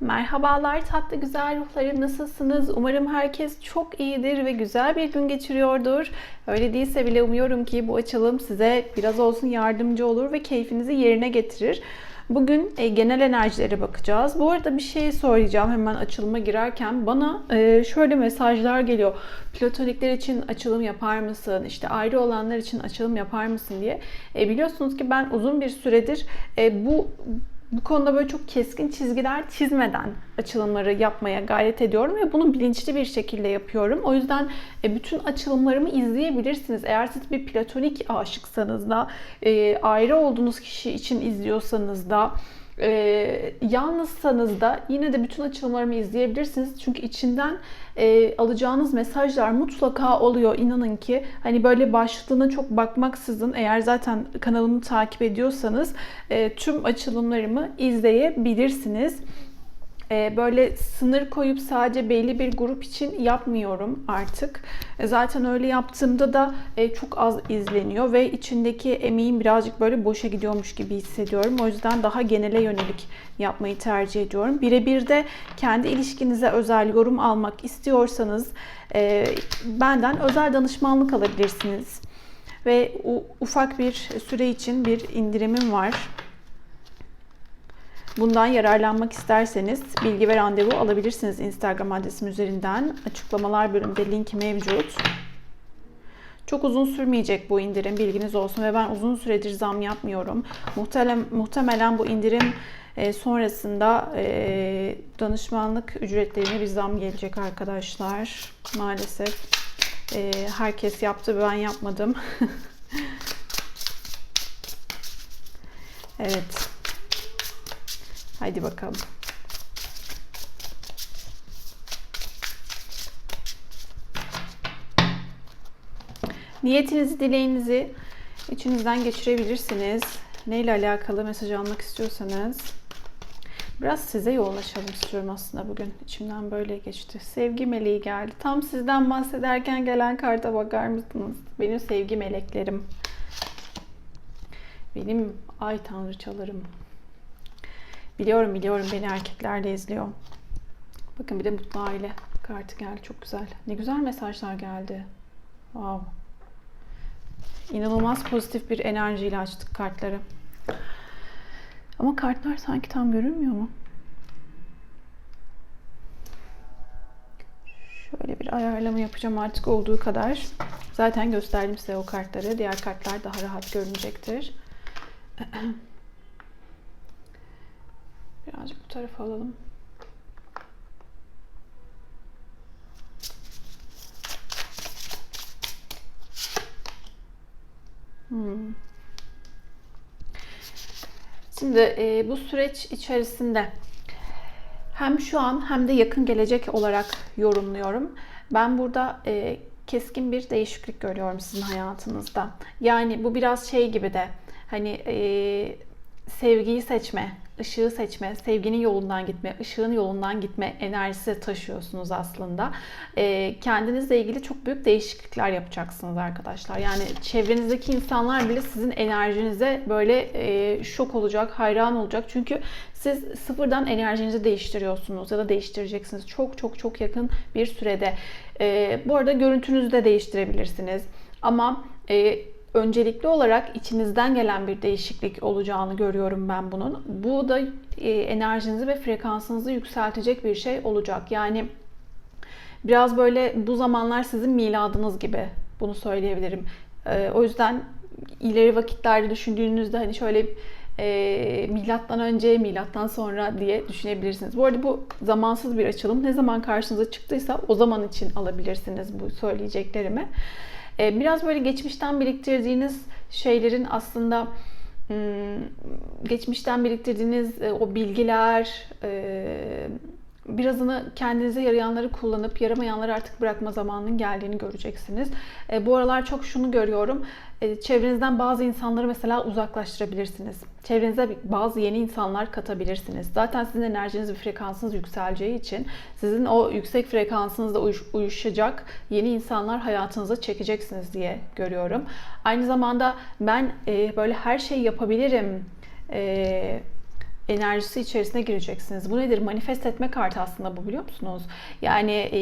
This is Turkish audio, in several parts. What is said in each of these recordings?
Merhabalar tatlı güzel ruhlarım nasılsınız? Umarım herkes çok iyidir ve güzel bir gün geçiriyordur. Öyle değilse bile umuyorum ki bu açılım size biraz olsun yardımcı olur ve keyfinizi yerine getirir. Bugün e, genel enerjilere bakacağız. Bu arada bir şey söyleyeceğim hemen açılıma girerken. Bana e, şöyle mesajlar geliyor. Platonikler için açılım yapar mısın? İşte ayrı olanlar için açılım yapar mısın diye. E, biliyorsunuz ki ben uzun bir süredir e, bu bu konuda böyle çok keskin çizgiler çizmeden açılımları yapmaya gayret ediyorum ve bunu bilinçli bir şekilde yapıyorum. O yüzden e, bütün açılımlarımı izleyebilirsiniz. Eğer siz bir platonik aşıksanız da, e, ayrı olduğunuz kişi için izliyorsanız da, e, yalnızsanız da yine de bütün açılımlarımı izleyebilirsiniz. Çünkü içinden e, alacağınız mesajlar mutlaka oluyor. İnanın ki hani böyle başlığına çok bakmaksızın eğer zaten kanalımı takip ediyorsanız e, tüm açılımlarımı izleyebilirsiniz. Ee, böyle sınır koyup sadece belli bir grup için yapmıyorum artık. E, zaten öyle yaptığımda da e, çok az izleniyor ve içindeki emeğim birazcık böyle boşa gidiyormuş gibi hissediyorum. O yüzden daha genele yönelik yapmayı tercih ediyorum. Birebir de kendi ilişkinize özel yorum almak istiyorsanız e, benden özel danışmanlık alabilirsiniz. Ve ufak bir süre için bir indirimim var. Bundan yararlanmak isterseniz bilgi ve randevu alabilirsiniz Instagram adresim üzerinden. Açıklamalar bölümünde link mevcut. Çok uzun sürmeyecek bu indirim bilginiz olsun ve ben uzun süredir zam yapmıyorum. Muhtemelen, muhtemelen bu indirim e, sonrasında e, danışmanlık ücretlerine bir zam gelecek arkadaşlar. Maalesef e, herkes yaptı ben yapmadım. evet. Haydi bakalım. Niyetinizi, dileğinizi içinizden geçirebilirsiniz. Neyle alakalı mesaj almak istiyorsanız. Biraz size yoğunlaşalım istiyorum aslında bugün. İçimden böyle geçti. Sevgi meleği geldi. Tam sizden bahsederken gelen karta bakar mısınız? Benim sevgi meleklerim. Benim ay tanrıçalarım. Biliyorum biliyorum beni erkekler de izliyor. Bakın bir de mutlu aile kartı geldi. Çok güzel. Ne güzel mesajlar geldi. Wow. İnanılmaz pozitif bir enerjiyle açtık kartları. Ama kartlar sanki tam görünmüyor mu? Şöyle bir ayarlama yapacağım artık olduğu kadar. Zaten gösterdim size o kartları. Diğer kartlar daha rahat görünecektir. Birazcık bu tarafa alalım. Hmm. Şimdi e, bu süreç içerisinde hem şu an hem de yakın gelecek olarak yorumluyorum. Ben burada e, keskin bir değişiklik görüyorum sizin hayatınızda. Yani bu biraz şey gibi de hani e, sevgiyi seçme, ışığı seçme, sevginin yolundan gitme, ışığın yolundan gitme enerjisi taşıyorsunuz aslında. E, kendinizle ilgili çok büyük değişiklikler yapacaksınız arkadaşlar. Yani çevrenizdeki insanlar bile sizin enerjinize böyle e, şok olacak, hayran olacak. Çünkü siz sıfırdan enerjinizi değiştiriyorsunuz ya da değiştireceksiniz çok çok çok yakın bir sürede. E, bu arada görüntünüzü de değiştirebilirsiniz. Ama e, öncelikli olarak içinizden gelen bir değişiklik olacağını görüyorum ben bunun. Bu da e, enerjinizi ve frekansınızı yükseltecek bir şey olacak. Yani biraz böyle bu zamanlar sizin miladınız gibi bunu söyleyebilirim. E, o yüzden ileri vakitlerde düşündüğünüzde hani şöyle e, milattan önce, milattan sonra diye düşünebilirsiniz. Bu arada bu zamansız bir açılım. Ne zaman karşınıza çıktıysa o zaman için alabilirsiniz bu söyleyeceklerimi. Ee, biraz böyle geçmişten biriktirdiğiniz şeylerin aslında hmm, geçmişten biriktirdiğiniz e, o bilgiler, e, birazını kendinize yarayanları kullanıp yaramayanları artık bırakma zamanının geldiğini göreceksiniz. E, bu aralar çok şunu görüyorum. E, çevrenizden bazı insanları mesela uzaklaştırabilirsiniz. Çevrenize bazı yeni insanlar katabilirsiniz. Zaten sizin enerjiniz ve frekansınız yükseleceği için sizin o yüksek frekansınızla uyuş, uyuşacak yeni insanlar hayatınıza çekeceksiniz diye görüyorum. Aynı zamanda ben e, böyle her şeyi yapabilirim. E, enerjisi içerisine gireceksiniz. Bu nedir? Manifest etme kartı aslında bu biliyor musunuz? Yani e,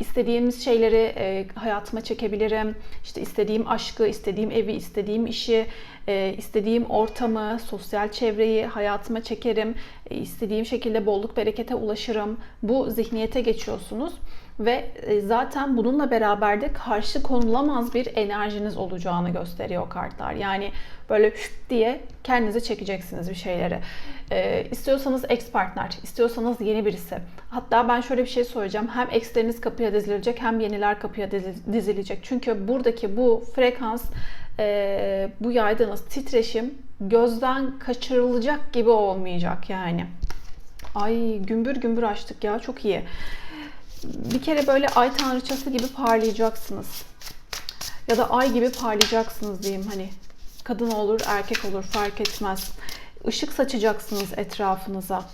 istediğimiz şeyleri e, hayatıma çekebilirim. İşte istediğim aşkı, istediğim evi, istediğim işi, e, istediğim ortamı, sosyal çevreyi hayatıma çekerim. E, istediğim şekilde bolluk berekete ulaşırım. Bu zihniyete geçiyorsunuz ve e, zaten bununla beraber de karşı konulamaz bir enerjiniz olacağını gösteriyor kartlar. Yani böyle diye kendinize çekeceksiniz bir şeyleri. Ee, istiyorsanız ex partner, istiyorsanız yeni birisi. Hatta ben şöyle bir şey söyleyeceğim. Hem exleriniz kapıya dizilecek hem yeniler kapıya dizilecek. Çünkü buradaki bu frekans, e, bu yaydığınız titreşim gözden kaçırılacak gibi olmayacak yani. Ay gümbür gümbür açtık ya çok iyi bir kere böyle ay tanrıçası gibi parlayacaksınız. Ya da ay gibi parlayacaksınız diyeyim hani. Kadın olur, erkek olur fark etmez. Işık saçacaksınız etrafınıza.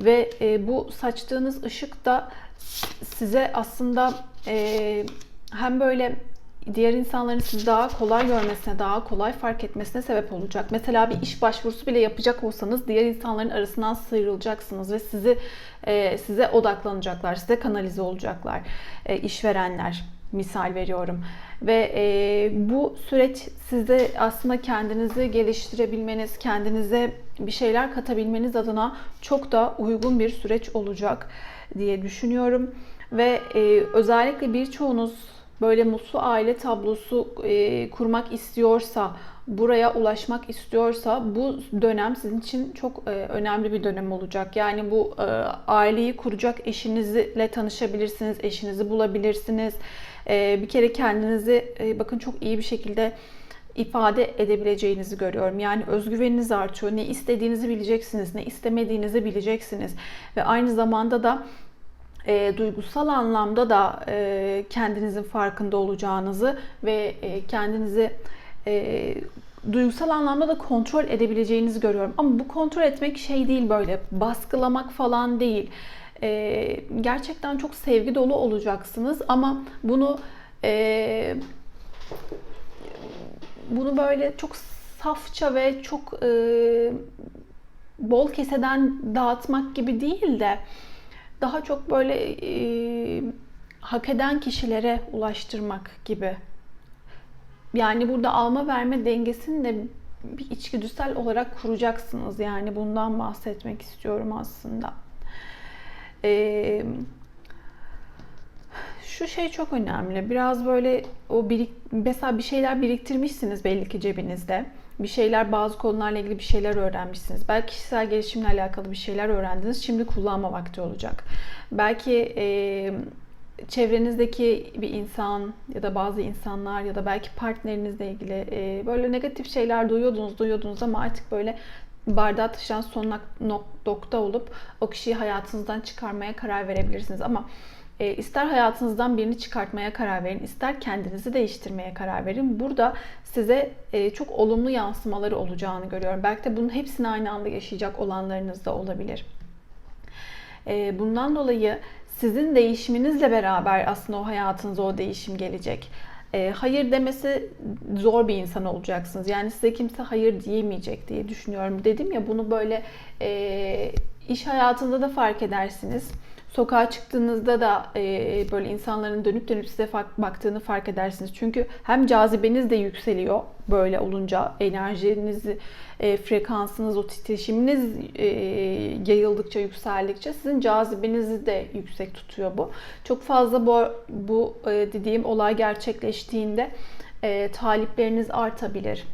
Ve e, bu saçtığınız ışık da size aslında e, hem böyle diğer insanların sizi daha kolay görmesine, daha kolay fark etmesine sebep olacak. Mesela bir iş başvurusu bile yapacak olsanız diğer insanların arasından sıyrılacaksınız ve sizi e, size odaklanacaklar, size kanalize olacaklar e, işverenler misal veriyorum. Ve e, bu süreç size aslında kendinizi geliştirebilmeniz, kendinize bir şeyler katabilmeniz adına çok da uygun bir süreç olacak diye düşünüyorum. Ve e, özellikle birçoğunuz böyle mutlu aile tablosu e, kurmak istiyorsa, buraya ulaşmak istiyorsa bu dönem sizin için çok e, önemli bir dönem olacak. Yani bu e, aileyi kuracak eşinizle tanışabilirsiniz, eşinizi bulabilirsiniz. E, bir kere kendinizi e, bakın çok iyi bir şekilde ifade edebileceğinizi görüyorum. Yani özgüveniniz artıyor. Ne istediğinizi bileceksiniz, ne istemediğinizi bileceksiniz. Ve aynı zamanda da e, duygusal anlamda da e, kendinizin farkında olacağınızı ve e, kendinizi e, duygusal anlamda da kontrol edebileceğinizi görüyorum. Ama bu kontrol etmek şey değil böyle baskılamak falan değil. E, gerçekten çok sevgi dolu olacaksınız ama bunu e, bunu böyle çok safça ve çok e, bol keseden dağıtmak gibi değil de daha çok böyle e, hak eden kişilere ulaştırmak gibi. Yani burada alma verme dengesini de bir içgüdüsel olarak kuracaksınız. Yani bundan bahsetmek istiyorum aslında. Ee, şu şey çok önemli. Biraz böyle o birik, mesela bir şeyler biriktirmişsiniz belli ki cebinizde bir şeyler, bazı konularla ilgili bir şeyler öğrenmişsiniz. Belki kişisel gelişimle alakalı bir şeyler öğrendiniz. Şimdi kullanma vakti olacak. Belki e, çevrenizdeki bir insan ya da bazı insanlar ya da belki partnerinizle ilgili e, böyle negatif şeyler duyuyordunuz, duyuyordunuz ama artık böyle bardağı taşıran son nokta olup o kişiyi hayatınızdan çıkarmaya karar verebilirsiniz. Ama e, ister hayatınızdan birini çıkartmaya karar verin, ister kendinizi değiştirmeye karar verin. Burada size e, çok olumlu yansımaları olacağını görüyorum. Belki de bunun hepsini aynı anda yaşayacak olanlarınız da olabilir. E, bundan dolayı sizin değişiminizle beraber aslında o hayatınıza o değişim gelecek. E, hayır demesi zor bir insan olacaksınız. Yani size kimse hayır diyemeyecek diye düşünüyorum. Dedim ya bunu böyle e, iş hayatında da fark edersiniz sokağa çıktığınızda da e, böyle insanların dönüp dönüp size baktığını fark edersiniz. Çünkü hem cazibeniz de yükseliyor böyle olunca enerjiniz, e, frekansınız, o titreşiminiz e, yayıldıkça, yükseldikçe sizin cazibenizi de yüksek tutuyor bu. Çok fazla bu, bu e, dediğim olay gerçekleştiğinde e, talipleriniz artabilir.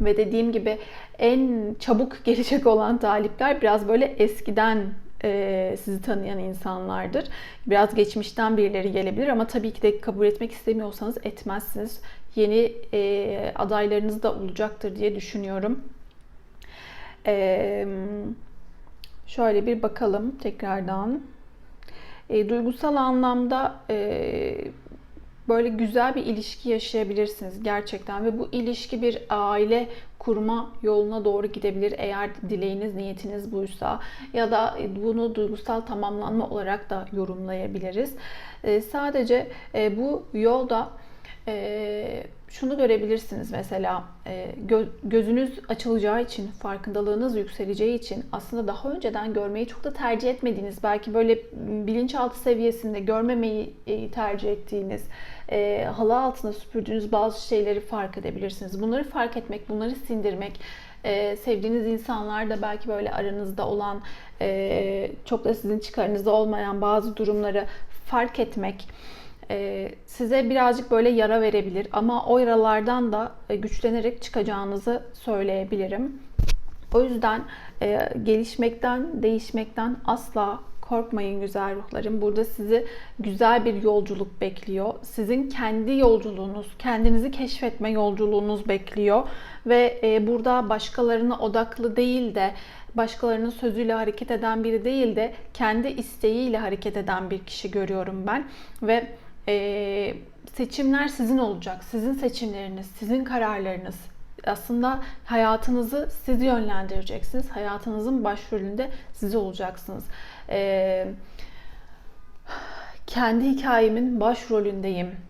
Ve dediğim gibi en çabuk gelecek olan talipler biraz böyle eskiden e, sizi tanıyan insanlardır. Biraz geçmişten birileri gelebilir ama tabii ki de kabul etmek istemiyorsanız etmezsiniz. Yeni e, adaylarınız da olacaktır diye düşünüyorum. E, şöyle bir bakalım tekrardan. E, duygusal anlamda e, böyle güzel bir ilişki yaşayabilirsiniz gerçekten ve bu ilişki bir aile kurma yoluna doğru gidebilir eğer dileğiniz, niyetiniz buysa ya da bunu duygusal tamamlanma olarak da yorumlayabiliriz. E, sadece e, bu yolda e, şunu görebilirsiniz mesela e, gö- gözünüz açılacağı için, farkındalığınız yükseleceği için aslında daha önceden görmeyi çok da tercih etmediğiniz, belki böyle bilinçaltı seviyesinde görmemeyi e, tercih ettiğiniz, e, halı altına süpürdüğünüz bazı şeyleri fark edebilirsiniz. Bunları fark etmek, bunları sindirmek, e, sevdiğiniz insanlar da belki böyle aranızda olan, e, çok da sizin çıkarınızda olmayan bazı durumları fark etmek e, size birazcık böyle yara verebilir ama o yaralardan da e, güçlenerek çıkacağınızı söyleyebilirim. O yüzden e, gelişmekten, değişmekten asla korkmayın güzel ruhlarım. Burada sizi güzel bir yolculuk bekliyor. Sizin kendi yolculuğunuz, kendinizi keşfetme yolculuğunuz bekliyor. Ve e, burada başkalarına odaklı değil de başkalarının sözüyle hareket eden biri değil de kendi isteğiyle hareket eden bir kişi görüyorum ben. Ve e, seçimler sizin olacak. Sizin seçimleriniz, sizin kararlarınız. Aslında hayatınızı siz yönlendireceksiniz. Hayatınızın başrolünde siz olacaksınız. E, kendi hikayemin başrolündeyim.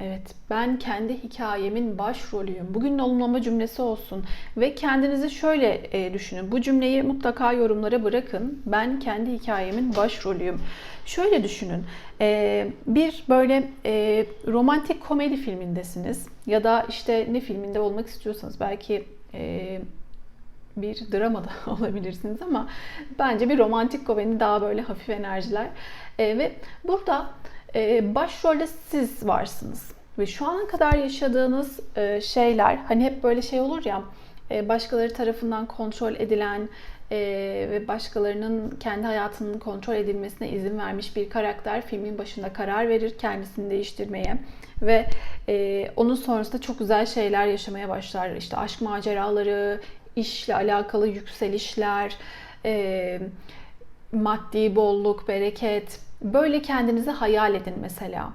Evet, ben kendi hikayemin başrolüyüm. Bugün olumlama cümlesi olsun ve kendinizi şöyle e, düşünün. Bu cümleyi mutlaka yorumlara bırakın. Ben kendi hikayemin başrolüyüm. Şöyle düşünün. E, bir böyle e, romantik komedi filmindesiniz ya da işte ne filminde olmak istiyorsanız belki e, bir dramada olabilirsiniz ama bence bir romantik komedi daha böyle hafif enerjiler. E, ve burada e, başrolde siz varsınız. Ve şu ana kadar yaşadığınız e, şeyler hani hep böyle şey olur ya e, başkaları tarafından kontrol edilen e, ve başkalarının kendi hayatının kontrol edilmesine izin vermiş bir karakter filmin başında karar verir kendisini değiştirmeye ve e, onun sonrasında çok güzel şeyler yaşamaya başlar. İşte aşk maceraları, işle alakalı yükselişler, e, maddi bolluk, bereket. Böyle kendinizi hayal edin mesela.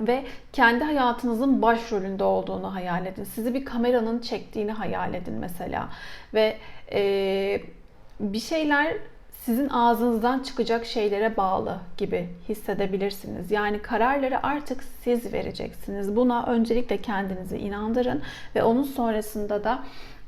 Ve kendi hayatınızın başrolünde olduğunu hayal edin. Sizi bir kameranın çektiğini hayal edin mesela. Ve e, bir şeyler sizin ağzınızdan çıkacak şeylere bağlı gibi hissedebilirsiniz. Yani kararları artık siz vereceksiniz. Buna öncelikle kendinizi inandırın ve onun sonrasında da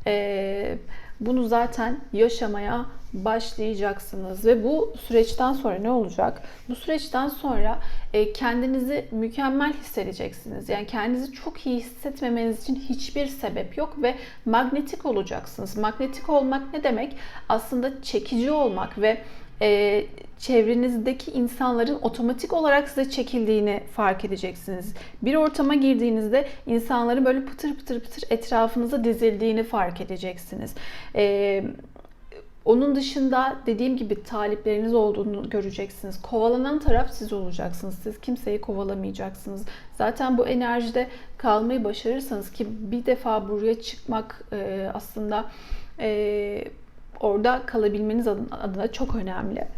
e, bunu zaten yaşamaya başlayacaksınız ve bu süreçten sonra ne olacak? Bu süreçten sonra e, kendinizi mükemmel hissedeceksiniz. Yani kendinizi çok iyi hissetmemeniz için hiçbir sebep yok ve magnetik olacaksınız. Magnetik olmak ne demek? Aslında çekici olmak ve e, çevrenizdeki insanların otomatik olarak size çekildiğini fark edeceksiniz. Bir ortama girdiğinizde insanların böyle pıtır pıtır pıtır etrafınıza dizildiğini fark edeceksiniz. E, onun dışında dediğim gibi talipleriniz olduğunu göreceksiniz. Kovalanan taraf siz olacaksınız. Siz kimseyi kovalamayacaksınız. Zaten bu enerjide kalmayı başarırsanız ki bir defa buraya çıkmak e, aslında e, orada kalabilmeniz adına çok önemli.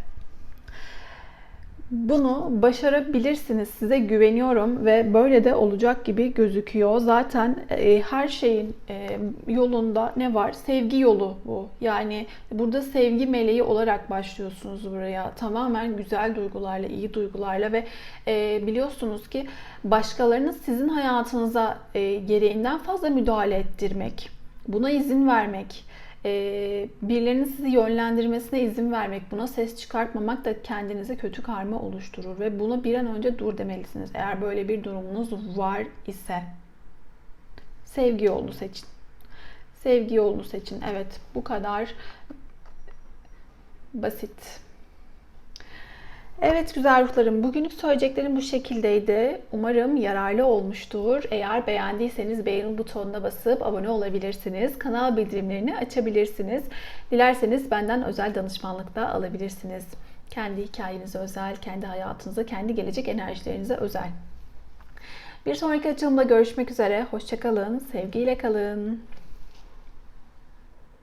Bunu başarabilirsiniz. Size güveniyorum ve böyle de olacak gibi gözüküyor. Zaten e, her şeyin e, yolunda ne var? Sevgi yolu bu. Yani burada sevgi meleği olarak başlıyorsunuz buraya. Tamamen güzel duygularla, iyi duygularla ve e, biliyorsunuz ki başkalarının sizin hayatınıza e, gereğinden fazla müdahale ettirmek, buna izin vermek, e, birilerinin sizi yönlendirmesine izin vermek, buna ses çıkartmamak da kendinize kötü karma oluşturur ve buna bir an önce dur demelisiniz. Eğer böyle bir durumunuz var ise sevgi yolunu seçin. Sevgi yolunu seçin. Evet, bu kadar basit. Evet güzel ruhlarım, bugünlük söyleyeceklerim bu şekildeydi. Umarım yararlı olmuştur. Eğer beğendiyseniz beğeni butonuna basıp abone olabilirsiniz. Kanal bildirimlerini açabilirsiniz. Dilerseniz benden özel danışmanlık da alabilirsiniz. Kendi hikayenize özel, kendi hayatınıza, kendi gelecek enerjilerinize özel. Bir sonraki açılımda görüşmek üzere. Hoşçakalın, sevgiyle kalın.